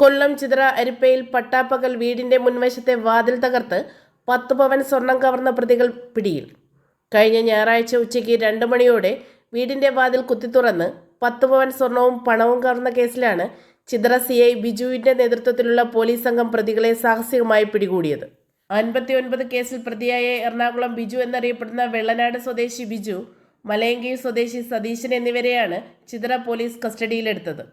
കൊല്ലം ചിതറ അരിപ്പയിൽ പട്ടാപ്പകൽ വീടിന്റെ മുൻവശത്തെ വാതിൽ തകർത്ത് പത്ത് പവൻ സ്വർണം കവർന്ന പ്രതികൾ പിടിയിൽ. കഴിഞ്ഞ ഞായറാഴ്ച ഉച്ചയ്ക്ക് രണ്ട് മണിയോടെ വീടിന്റെ വാതിൽ കുത്തിത്തുറന്ന് പത്ത് പവൻ സ്വർണവും പണവും കവർന്ന കേസിലാണ് ചിത്ര സി ഐ ബിജുവിന്റെ നേതൃത്വത്തിലുള്ള പോലീസ് സംഘം പ്രതികളെ സാഹസികമായി പിടികൂടിയത്. അൻപത്തിയൊൻപത് കേസിൽ പ്രതിയായ എറണാകുളം ബിജു എന്നറിയപ്പെടുന്ന വെള്ളനാട് സ്വദേശി ബിജു മലയങ്കി സ്വദേശി സതീശൻ എന്നിവരെയാണ് ചിത്ര പോലീസ് കസ്റ്റഡിയിലെടുത്തത്.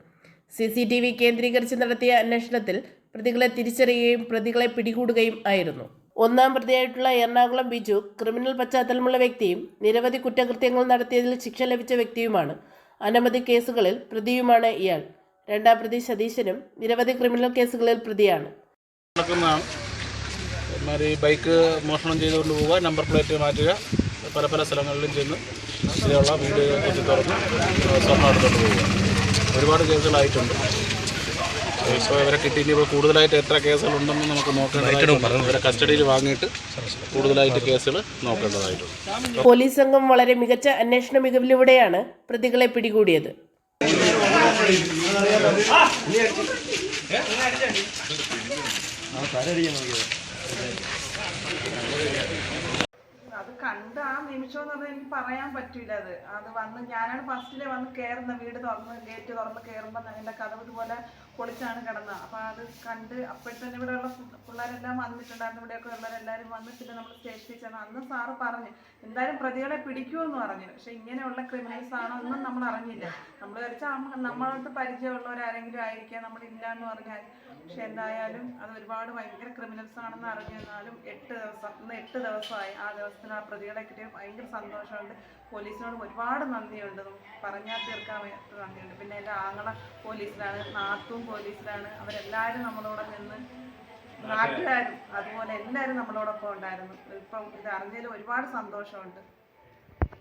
സി സി ടി വി കേന്ദ്രീകരിച്ച് നടത്തിയ അന്വേഷണത്തിൽ പ്രതികളെ തിരിച്ചറിയുകയും പ്രതികളെ പിടികൂടുകയും ആയിരുന്നു. ഒന്നാം പ്രതിയായിട്ടുള്ള എറണാകുളം ബിജു ക്രിമിനൽ പശ്ചാത്തലമുള്ള വ്യക്തിയും നിരവധി കുറ്റകൃത്യങ്ങൾ നടത്തിയതിൽ ശിക്ഷ ലഭിച്ച വ്യക്തിയുമാണ്. അനവധി കേസുകളിൽ പ്രതിയുമാണ് ഇയാൾ. രണ്ടാം പ്രതി സതീശനും നിരവധി ക്രിമിനൽ കേസുകളിൽ പ്രതിയാണ്. ബൈക്ക് മോഷണം ചെയ്തുകൊണ്ട് പോവുക നമ്പർ പ്ലേറ്റ് മാറ്റുക പല പല സ്ഥലങ്ങളിലും ചെന്ന് ഇതിലുള്ള വീട് കുത്തി തുറന്ന് സ്വർണം എടുത്തുകൊണ്ട് പോവുക. ഒരുപാട് കേസുകളായിട്ടുണ്ട്. ഇപ്പോൾ ഇവരെ കിട്ടി ഇനിയിപ്പോൾ കൂടുതലായിട്ട് എത്ര കേസുകളുണ്ടെന്ന് നമുക്ക് നോക്കേണ്ടതായിട്ടുണ്ട്. ഇവരെ കസ്റ്റഡിയിൽ വാങ്ങിയിട്ട് കൂടുതലായിട്ട് കേസുകൾ നോക്കേണ്ടതായിട്ടുണ്ട്. പോലീസ് സംഘം വളരെ മികച്ച അന്വേഷണ മികവിലൂടെയാണ് പ്രതികളെ പിടികൂടിയത്. അത് കണ്ട് നിമിഷം എന്ന് എനിക്ക് പറയാൻ പറ്റൂല അത്. അത് വന്ന് ഞാനാണ് ഫസ്റ്റിലെ വന്ന് കയറുന്ന വീട് തുറന്ന് ഗേറ്റ് തുറന്ന് കയറുമ്പോൾ എന്റെ കഥ ഇതുപോലെ പൊളിച്ചാണ് കിടന്നത് അപ്പോൾ അത് കണ്ട് അപ്പോഴത്തന്നെ ഇവിടെയുള്ള പു- പിള്ളേരെല്ലാം വന്നിട്ടുണ്ടായിരുന്നു. ഇവിടെയൊക്കെ ഉള്ളവരെല്ലാവരും വന്ന് പിന്നെ നമ്മൾ സ്റ്റേഷനിൽ ചെന്ന് അന്ന് സാറ് പറഞ്ഞു എന്തായാലും പ്രതികളെ പിടിക്കുമെന്ന് പറഞ്ഞു. പക്ഷെ ഇങ്ങനെയുള്ള ക്രിമിനൽസ് ആണോ ഒന്നും നമ്മൾ അറിഞ്ഞില്ല. നമ്മൾ വിചാരിച്ചാൽ നമ്മളോട്ട് പരിചയമുള്ളവരാരെങ്കിലും ആയിരിക്കാം. നമ്മൾ ഇല്ല എന്ന് പറഞ്ഞാൽ പക്ഷെ എന്തായാലും അത് ഒരുപാട് ഭയങ്കര ക്രിമിനൽസ് ആണെന്ന് അറിഞ്ഞെന്നാലും എട്ട് ദിവസം ഇന്ന് എട്ട് ദിവസമായി ആ ദിവസത്തിന് ആ പ്രതികളെ കിട്ടിയ ഭയങ്കര സന്തോഷമുണ്ട്. പോലീസിനോട് ഒരുപാട് നന്ദിയുണ്ട്. പറഞ്ഞാൽ തീർക്കാൻ നന്ദിയുണ്ട്. പിന്നെ എന്റെ ആങ്ങള പോലീസിലാണ് നാത്തും പോലീസിലാണ്. അവരെല്ലാവരും നമ്മളോടെ നിന്ന് നാട്ടുകാരും അതുപോലെ എല്ലാവരും നമ്മളോടൊപ്പം ഉണ്ടായിരുന്നു. ഇപ്പം ഇത് അറിഞ്ഞതിൽ ഒരുപാട് സന്തോഷമുണ്ട്.